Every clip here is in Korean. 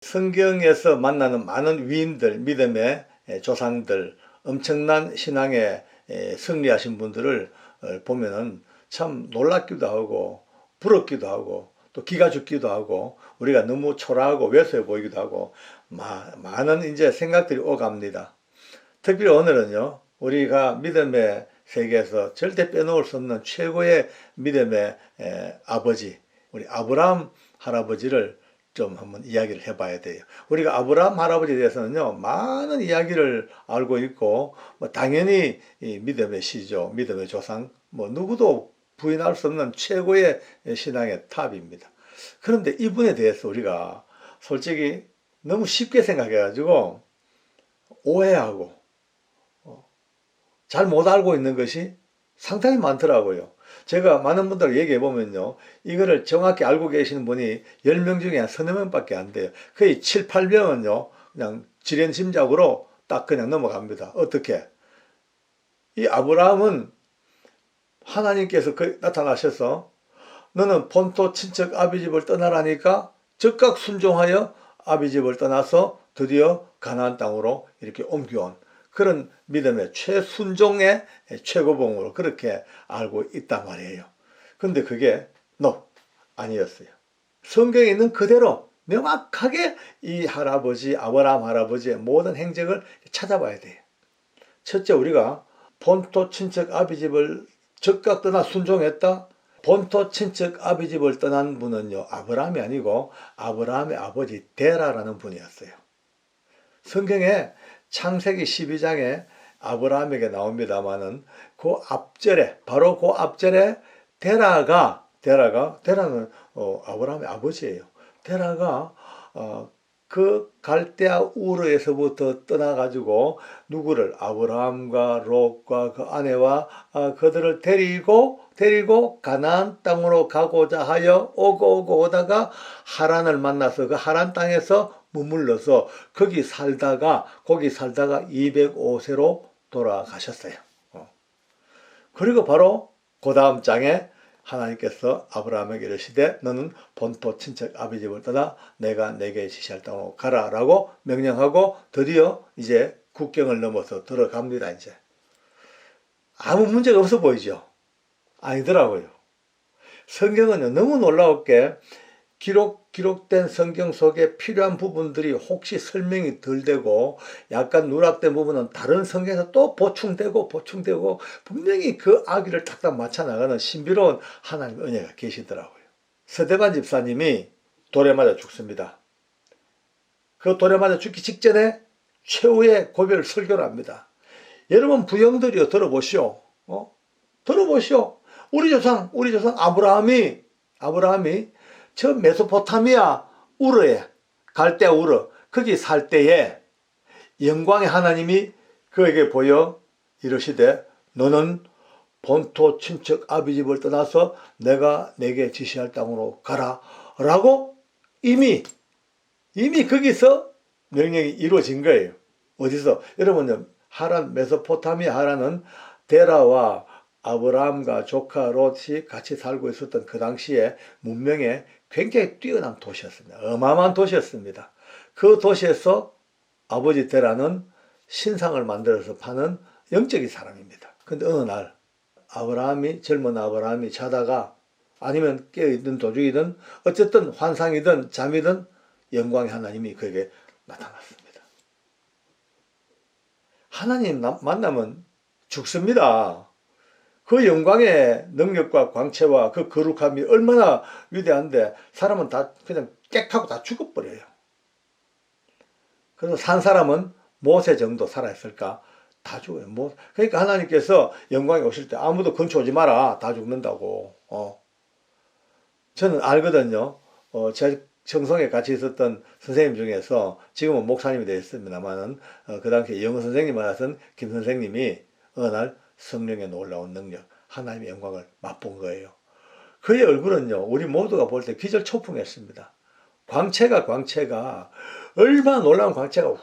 성경에서 만나는 많은 위인들, 믿음의 에, 조상들, 엄청난 신앙에 에, 승리하신 분들을 어, 보면은 참 놀랍기도 하고 부럽기도 하고 또 기가 죽기도 하고 우리가 너무 초라하고 왜소해 보이기도 하고 마- 많은 이제 생각들이 오갑니다. 특별히 오늘은요, 우리가 믿음의 세계에서 절대 빼놓을 수 없는 최고의 믿음의 에, 아버지, 우리 아브라함 할아버지를 좀 한번 이야기를 해봐야 돼요. 우리가 아브라함 할아버지에 대해서는요, 많은 이야기를 알고 있고, 뭐 당연히 이 믿음의 시조, 믿음의 조상, 뭐 누구도 부인할 수 없는 최고의 신앙의 탑입니다. 그런데 이분에 대해서 우리가 솔직히 너무 쉽게 생각해가지고 오해하고 잘 못 알고 있는 것이 상당히 많더라고요. 제가 많은 분들 얘기해 보면요. 이거를 정확히 알고 계시는 분이 10명 중에 한 서너 명밖에 안 돼요. 거의 7, 8명은요. 그냥 지련 심작으로 딱 그냥 넘어갑니다. 어떻게? 이 아브라함은 하나님께서 그 나타나셔서 너는 본토 친척 아비 집을 떠나라니까 즉각 순종하여 아비 집을 떠나서 드디어 가나안 땅으로 이렇게 옮겨온 그런 믿음의 최순종의 최고봉으로 그렇게 알고 있단 말이에요. 근데 그게 no 아니었어요. 성경에 있는 그대로 명확하게 이 할아버지 아브라함 할아버지의 모든 행적을 찾아봐야 돼요. 첫째 우리가 본토 친척 아비 집을 즉각 떠나 순종했다. 본토 친척 아비 집을 떠난 분은요 아브라함이 아니고 아브라함의 아버지 데라라는 분이었어요. 성경에 창세기 12장에 아브라함에게 나옵니다마는 그 앞절에 바로 그 앞절에 데라가 데라가 데라는 어, 아브라함의 아버지예요. 데라가 어, 그 갈대아 우르에서부터 떠나가지고 누구를 아브라함과 롯과 그 아내와 아, 그들을 데리고 데리고 가나안 땅으로 가고자 하여 오고 오고 오다가 하란을 만나서 그 하란 땅에서 머물러서 거기 살다가 거기 살다가 205세로 돌아가셨어요. 어. 그리고 바로 그 다음 장에 하나님께서 아브라함에게 이르시되 너는 본토 친척 아비 집을 떠나 내가 내게 지시할 땅으로 가라라고 명령하고 드디어 이제 국경을 넘어서 들어갑니다 이제. 아무 문제가 없어 보이죠? 아니더라고요. 성경은 너무 놀라웠게 기록 기록된 성경 속에 필요한 부분들이 혹시 설명이 덜 되고 약간 누락된 부분은 다른 성경에서 또 보충되고 보충되고 분명히 그 아기를 딱딱 맞춰 나가는 신비로운 하나님의 은혜가 계시더라고요. 서대반 집사님이 돌에 맞아 죽습니다. 그 돌에 맞아 죽기 직전에 최후의 고별 설교를 합니다. 여러분 부영들이요 들어보시오. 어? 들어보시오. 우리 조상 우리 조상 아브라함이 아브라함이 저 메소포타미아 우르에 갈대아 우르 거기 살 때에 영광의 하나님이 그에게 보여 이르시되 너는 본토 친척 아비 집을 떠나서 내가 내게 지시할 땅으로 가라 라고 이미 이미 거기서 명령이 이루어진 거예요. 어디서? 여러분 하란 메소포타미아 하란은 데라와 아브라함과 조카 롯이 같이 살고 있었던 그 당시에 문명의 굉장히 뛰어난 도시였습니다. 어마어마한 도시였습니다. 그 도시에서 아버지 데라는 신상을 만들어서 파는 영적인 사람입니다. 근데 어느 날 아브라함이 젊은 아브라함이 자다가 아니면 깨어있는 도중이든 어쨌든 환상이든 잠이든 영광의 하나님이 그에게 나타났습니다. 하나님 나- 만나면 죽습니다. 그 영광의 능력과 광채와 그 거룩함이 얼마나 위대한데 사람은 다 그냥 깨하고 다 죽어버려요. 그래서 산 사람은 모세 정도 살아있을까? 다 죽어요. 뭐, 그러니까 하나님께서 영광에 오실 때 아무도 근처 오지 마라. 다 죽는다고. 어. 저는 알거든요. 어, 제 청송에 같이 있었던 선생님 중에서 지금은 목사님이 되었습니다만은 어, 그 당시에 영어 선생님을 하던 김 선생님이 어느 날 성령의 놀라운 능력, 하나님의 영광을 맛본 거예요. 그의 얼굴은요, 우리 모두가 볼 때 기절 초풍했습니다. 광채가 광채가 얼마나 놀라운 광채가 확,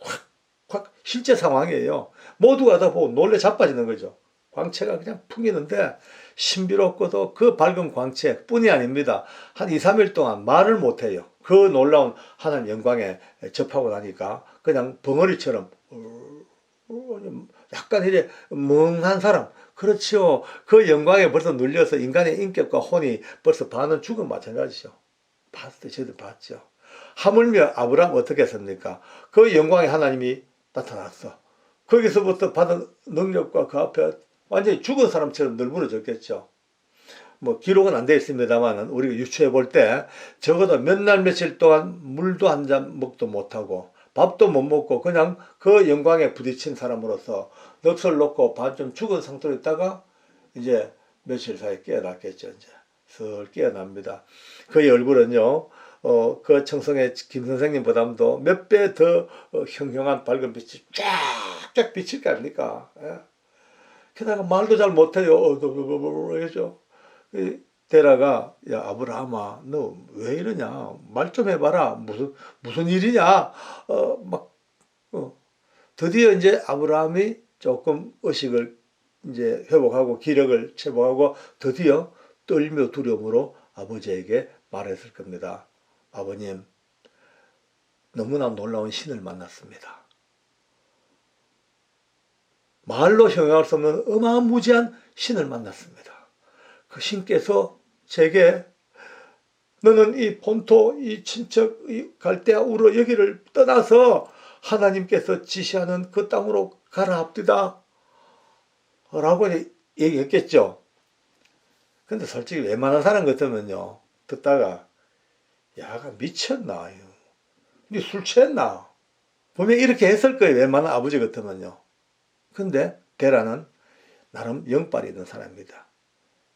확, 확 실제 상황이에요. 모두가 다 보고 놀래 자빠지는 거죠. 광채가 그냥 풍기는데 신비롭고도 그 밝은 광채 뿐이 아닙니다. 한 2, 3일 동안 말을 못해요. 그 놀라운 하나님 영광에 접하고 나니까 그냥 벙어리처럼 어, 약간 이제 멍한 사람 그렇죠. 그 영광에 벌써 눌려서 인간의 인격과 혼이 벌써 반은 죽은 마찬가지죠. 봤을 저도 봤죠. 하물며 아브라함 어떻게 했습니까? 그 영광의 하나님이 나타났어. 거기서부터 받은 능력과 그 앞에 완전히 죽은 사람처럼 널브러졌겠죠. 뭐 기록은 안 되어 있습니다만 우리가 유추해 볼 때 적어도 몇 날 며칠 동안 물도 한 잔 먹도 못하고 밥도 못 먹고 그냥 그 영광에 부딪힌 사람으로서 넋을 놓고 반쯤 죽은 상태로 있다가 이제 며칠 사이에 깨어났겠죠. 이제 슬 깨어납니다. 그의 얼굴은요, 어, 그 청성의 김 선생님보다도 몇 배 더 형형한 밝은 빛이 쫙쫙 비칠 거 아닙니까? 예. 게다가 말도 잘 못해요. 어, 그죠? 데라가 야 아브라함아 너 왜 이러냐 말 좀 해봐라 무슨 무슨 일이냐 어막 어. 드디어 이제 아브라함이 조금 의식을 이제 회복하고 기력을 회복하고 드디어 떨며 두려움으로 아버지에게 말했을 겁니다. 아버님 너무나 놀라운 신을 만났습니다. 말로 형용할 수 없는 어마무지한 신을 만났습니다. 그 신께서 제게 너는 이 본토, 이 친척, 이 갈대아 우르 여기를 떠나서 하나님께서 지시하는 그 땅으로 가라 합디다. 라고 얘기했겠죠. 근데 솔직히 웬만한 사람 같으면요. 듣다가, 야가 미쳤나? 니술 취했나? 분명히 이렇게 했을 거예요. 웬만한 아버지 같으면요. 근데 데라는 나름 영빨이 있는 사람입니다.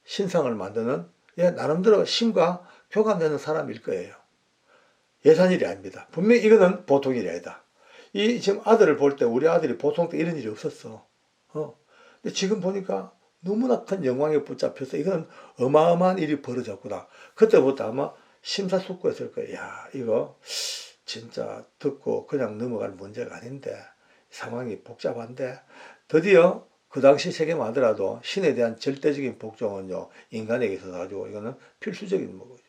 신상을 만드는 예, 나름대로 신과 교감되는 사람일 거예요. 예산 일이 아닙니다. 분명히 이거는 보통 일이 아니다. 이 지금 아들을 볼 때 우리 아들이 보통 때 이런 일이 없었어. 어. 근데 지금 보니까 너무나 큰 영광에 붙잡혀서 이건 어마어마한 일이 벌어졌구나. 그때부터 아마 심사숙고했을 거예요. 야, 이거 진짜 듣고 그냥 넘어갈 문제가 아닌데 상황이 복잡한데 드디어 그 당시 세계만 하더라도 신에 대한 절대적인 복종은요 인간에게 있어서 가지고 이거는 필수적인 거죠.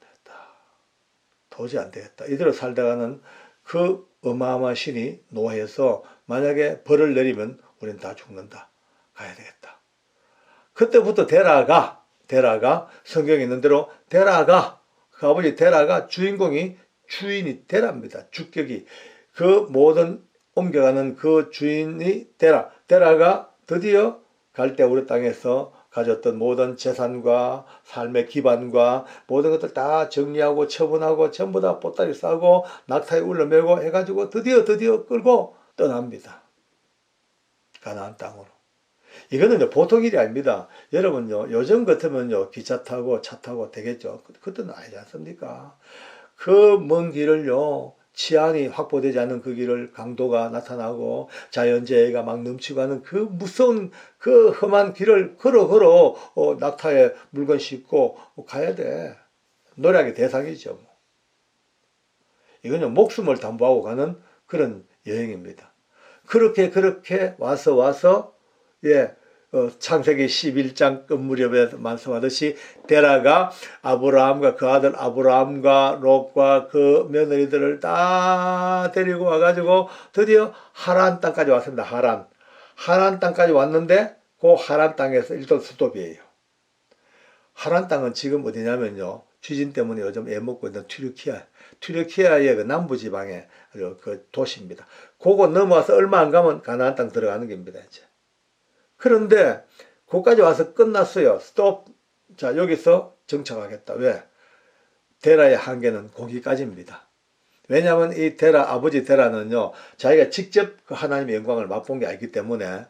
됐다. 도저히 안 되겠다. 이대로 살다가는 그 어마어마한 신이 노해서 만약에 벌을 내리면 우리는 다 죽는다. 가야 되겠다. 그때부터 데라가 데라가 성경에 있는 대로 데라가 그 아버지 데라가 주인공이 주인이 데라입니다. 주격이 그 모든 옮겨가는 그 주인이 데라. 데라가 드디어 갈대 우리 땅에서 가졌던 모든 재산과 삶의 기반과 모든 것들 다 정리하고 처분하고 전부 다 보따리 싸고 낙타에 울러매고 해가지고 드디어 드디어 끌고 떠납니다. 가나안 땅으로. 이거는 보통 일이 아닙니다. 여러분요, 요즘 같으면요, 기차 타고 차 타고 되겠죠. 그, 그때는 아니지 않습니까? 그 먼 길을요, 치안이 확보되지 않은 그 길을 강도가 나타나고 자연재해가 막 넘치고 하는 그 무서운 그 험한 길을 걸어 걸어 어, 낙타에 물건 싣고 가야 돼. 노력의 대상이죠. 뭐. 이거는 목숨을 담보하고 가는 그런 여행입니다. 그렇게 그렇게 와서 와서 예 어, 창세기 11장 끝 무렵에 말씀하듯이 데라가 아브라함과 그 아들 아브라함과 롯과 그 며느리들을 다 데리고 와가지고 드디어 하란 땅까지 왔습니다. 하란. 하란 땅까지 왔는데 그 하란 땅에서 일단 수도비예요. 하란 땅은 지금 어디냐면요. 지진 때문에 요즘 애먹고 있는 튀르키아. 튀르키아의 그 남부 지방의 그 도시입니다. 그거 넘어와서 얼마 안 가면 가나안 땅 들어가는 겁니다. 이제. 그런데 거기까지 와서 끝났어요. 스톱. 자, 여기서 정착하겠다. 왜? 데라의 한계는 거기까지입니다. 왜냐하면 이 데라, 아버지 데라는요, 자기가 직접 그 하나님의 영광을 맛본 게 아니기 때문에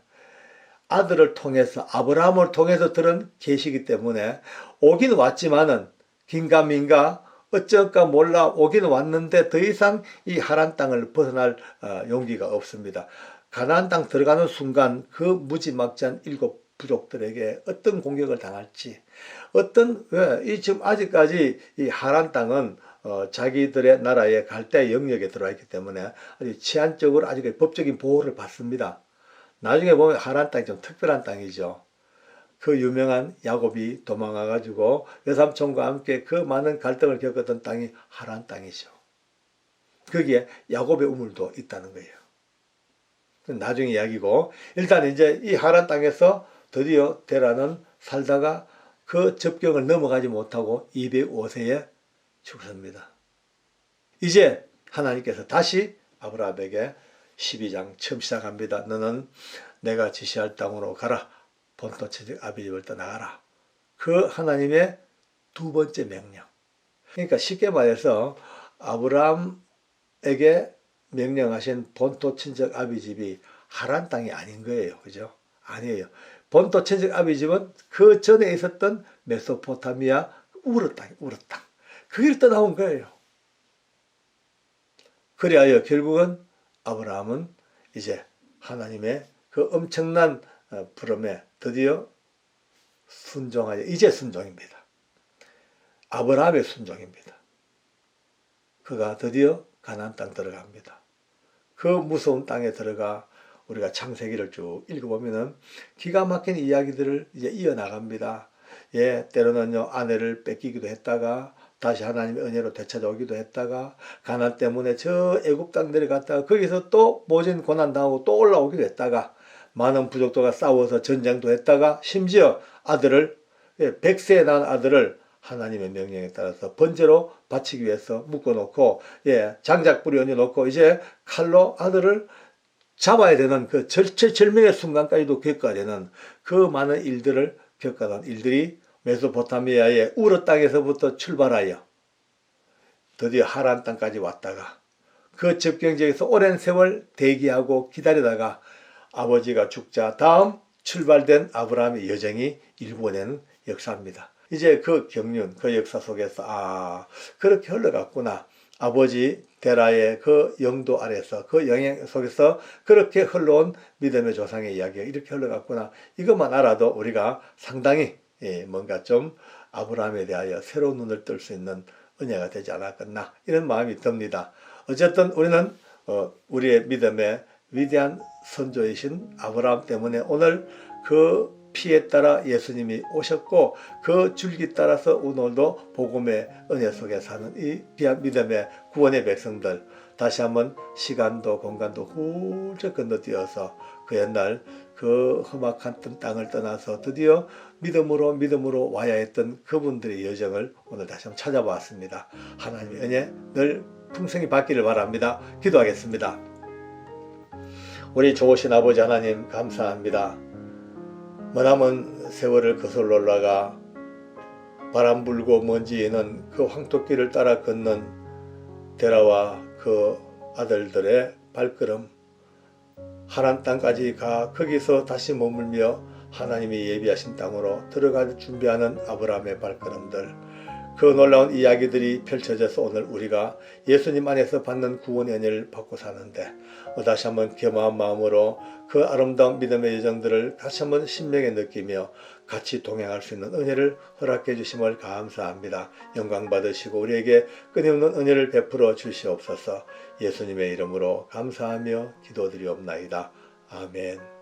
아들을 통해서, 아브라함을 통해서 들은 계시기 때문에 오긴 왔지만은 긴가민가 어쩔까 몰라 오긴 왔는데 더 이상 이 하란 땅을 벗어날 어, 용기가 없습니다. 가나안 땅 들어가는 순간 그 무지막지한 일곱 부족들에게 어떤 공격을 당할지 어떤 왜이 지금 아직까지 이 하란 땅은 어, 자기들의 나라의 갈대 영역에 들어와 있기 때문에 아주 치안적으로 아직 법적인 보호를 받습니다. 나중에 보면 하란 땅이 좀 특별한 땅이죠. 그 유명한 야곱이 도망가 가지고 외삼촌과 함께 그 많은 갈등을 겪었던 땅이 하란 땅이죠. 거기에 야곱의 우물도 있다는 거예요. 나중에 이야기고 일단 이제 이 하란 땅에서 드디어 데라는 살다가 그 접경을 넘어가지 못하고 205세에 죽습니다. 이제 하나님께서 다시 아브라함에게 12장 처음 시작합니다. 너는 내가 지시할 땅으로 가라. 본토 체적 아비집을 떠나가라. 그 하나님의 두 번째 명령. 그러니까 쉽게 말해서 아브라함에게 명령하신 본토 친척 아비 집이 하란 땅이 아닌 거예요. 그죠? 아니에요. 본토 친척 아비 집은 그 전에 있었던 메소포타미아 우르 땅, 우르 땅. 거기를 떠나온 거예요. 그리하여 결국은 아브라함은 이제 하나님의 그 엄청난 어, 부름에 드디어 순종하여 이제 순종입니다. 아브라함의 순종입니다. 그가 드디어 가나안 땅 들어갑니다. 그 무서운 땅에 들어가 우리가 창세기를 쭉 읽어보면은 기가 막힌 이야기들을 이제 이어나갑니다. 예, 때로는요, 아내를 뺏기기도 했다가, 다시 하나님의 은혜로 되찾아오기도 했다가, 가난 때문에 저 애굽 땅 내려갔다가, 거기서 또 모진 고난 당하고 또 올라오기도 했다가, 많은 부족도가 싸워서 전쟁도 했다가, 심지어 아들을, 예, 백세에 낳은 아들을 하나님의 명령에 따라서 번제로 바치기 위해서 묶어놓고, 예, 장작 뿌리 얹어놓고, 이제 칼로 아들을 잡아야 되는 그 절체절명의 순간까지도 겪어야 되는 그 많은 일들을 겪어간 일들이 메소포타미아의 우르 땅에서부터 출발하여 드디어 하란 땅까지 왔다가 그 접경지에서 오랜 세월 대기하고 기다리다가 아버지가 죽자 다음 출발된 아브라함의 여정이 일본에는 역사입니다. 이제 그 경륜, 그 역사 속에서 아 그렇게 흘러갔구나. 아버지 데라의 그 영도 아래서 그 영향 속에서 그렇게 흘러온 믿음의 조상의 이야기가 이렇게 흘러갔구나. 이것만 알아도 우리가 상당히 예, 뭔가 좀 아브라함에 대하여 새로운 눈을 뜰 수 있는 은혜가 되지 않았겠나 이런 마음이 듭니다. 어쨌든 우리는 어, 우리의 믿음의 위대한 선조이신 아브라함 때문에 오늘 그 피에 따라 예수님이 오셨고 그 줄기 따라서 오늘도 복음의 은혜 속에 사는 이 귀한 믿음의 구원의 백성들 다시 한번 시간도 공간도 훌쩍 건너뛰어서 그 옛날 그 험악한 땅을 떠나서 드디어 믿음으로 믿음으로 와야 했던 그분들의 여정을 오늘 다시 한번 찾아봤습니다. 하나님의 은혜 늘 풍성히 받기를 바랍니다. 기도하겠습니다. 우리 좋으신 아버지 하나님 감사합니다. 머나먼 세월을 거슬러 올라가 바람 불고 먼지에는 그 황토길을 따라 걷는 데라와 그 아들들의 발걸음. 하란 땅까지 가 거기서 다시 머물며 하나님이 예비하신 땅으로 들어갈 준비하는 아브라함의 발걸음들 그 놀라운 이야기들이 펼쳐져서 오늘 우리가 예수님 안에서 받는 구원의 은혜를 받고 사는데 어, 다시 한번 겸허한 마음으로 그 아름다운 믿음의 여정들을 다시 한번 신명에 느끼며 같이 동행할 수 있는 은혜를 허락해 주심을 감사합니다. 영광 받으시고 우리에게 끊임없는 은혜를 베풀어 주시옵소서 예수님의 이름으로 감사하며 기도드리옵나이다. 아멘.